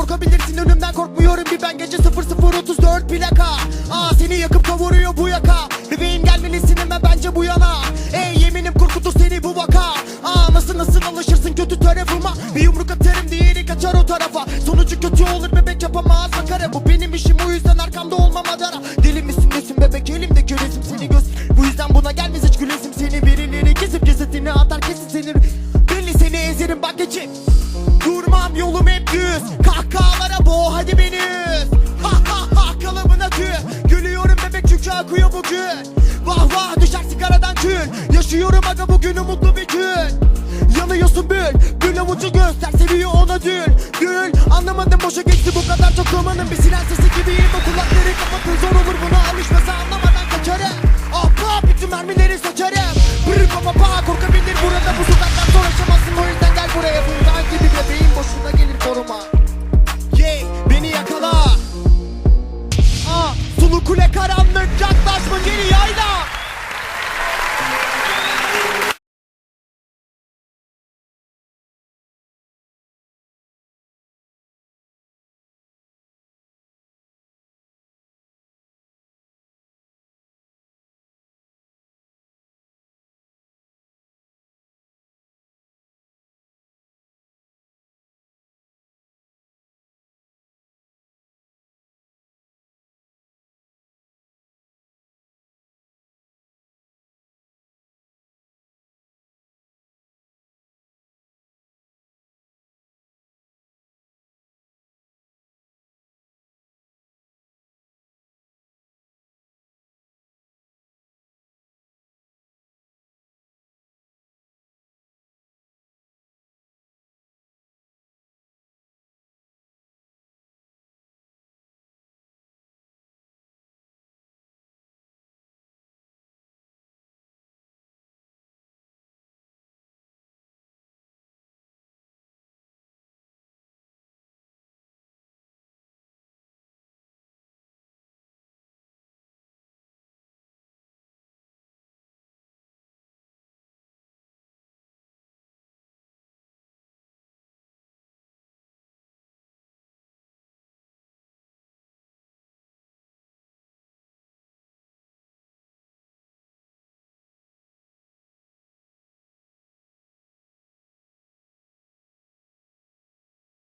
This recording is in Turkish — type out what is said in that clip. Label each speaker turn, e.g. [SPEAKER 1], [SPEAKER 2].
[SPEAKER 1] sokabilirsin önümden korkmuyorum bir ben. Gece 0034 plaka. Aa seni yakıp kavuruyor bu yaka. Bebeğim gelmelisin hemen bence bu yana. Ey yeminim korkutur seni bu vaka. Aa nasıl nasıl alışırsın kötü tarafıma? Bir yumruk atarım diğeri kaçar o tarafa. Sonucu kötü olur bebek yapamaz makara Bu benim işim o yüzden arkamda olmam adara. Deli misin nesin bebek? Elimdeki resim seni göz. Bu yüzden buna gelmez hiç gülesim seni. Birileri kesip cesetini atar kesin seni. Belli seni ezerim bak geçip düz Kahkahalara boğ hadi beni üz. Ha ha ha kalıbına tüy. Gülüyorum bebek çünkü akıyor bugün. Vah vah düşer sigaradan kül Yaşıyorum aga bugünü mutlu bir gün. Yanıyorsun bül. Bül avucu göster seviyor ona dül. Dül anlamadım boşa geçti bu kadar çok romanın Bir siren sesi gibiyim o kulakları kapatın Zor